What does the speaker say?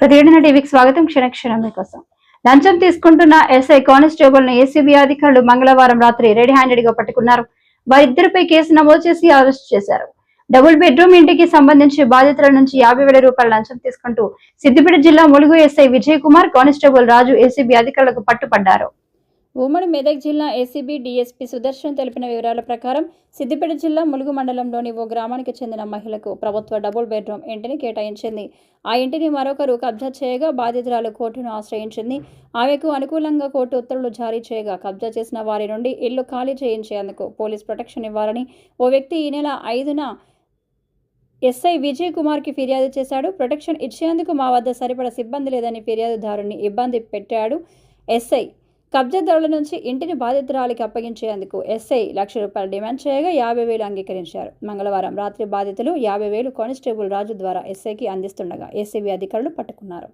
ప్రతి టీవీకి స్వాగతం. క్షణక్షణం మీకోసం. లంచం తీసుకుంటున్న ఎస్ఐ కానిస్టేబుల్ను ఏసీబీ అధికారులు మంగళవారం రాత్రి రెడీ హ్యాండెడ్గా పట్టుకున్నారు. వారిద్దరిపై కేసు నమోదు చేసి అరెస్ట్ చేశారు. డబుల్ బెడ్రూమ్ ఇంటికి సంబంధించి బాధితుల నుంచి యాభై వేల రూపాయల లంచం తీసుకుంటూ సిద్దిపేట జిల్లా Mulugu SI Vijay Kumar constable Raju ACB అధికారులకు పట్టుపడ్డారు. ఉమ్మడి మెదక్ జిల్లా ఏసీబీ డీఎస్పీ సుదర్శన్ తెలిపిన వివరాల ప్రకారం సిద్దిపేట జిల్లా ములుగు మండలంలోని ఓ గ్రామానికి చెందిన మహిళకు ప్రభుత్వ డబుల్ బెడ్రూమ్ ఇంటిని కేటాయించింది. ఆ ఇంటిని మరొకరు కబ్జా చేయగా బాధితురాలు కోర్టును ఆశ్రయించింది. ఆమెకు అనుకూలంగా కోర్టు ఉత్తర్వులు జారీ చేయగా కబ్జా చేసిన వారి నుండి ఇల్లు ఖాళీ చేయించేందుకు పోలీస్ ప్రొటెక్షన్ ఇవ్వాలని ఓ వ్యక్తి ఈ నెల ఐదున ఎస్ఐ విజయ్ కుమార్కి ఫిర్యాదు చేశాడు. ప్రొటెక్షన్ ఇచ్చేందుకు మా వద్ద సరిపడ సిబ్బంది లేదని ఫిర్యాదుదారుని ఇబ్బంది పెట్టాడు ఎస్ఐ. కబ్జాదారుల నుంచి ఇంటిని బాధితురాలికి అప్పగించేందుకు ఎస్ఐ లక్ష రూపాయలు డిమాండ్ చేయగా యాభై వేలు అంగీకరించారు. మంగళవారం రాత్రి బాధితులు యాభై వేలు కానిస్టేబుల్ రాజు ద్వారా ఎస్ఐకి అందిస్తుండగా ఏసీబీ అధికారులు పట్టుకున్నారు.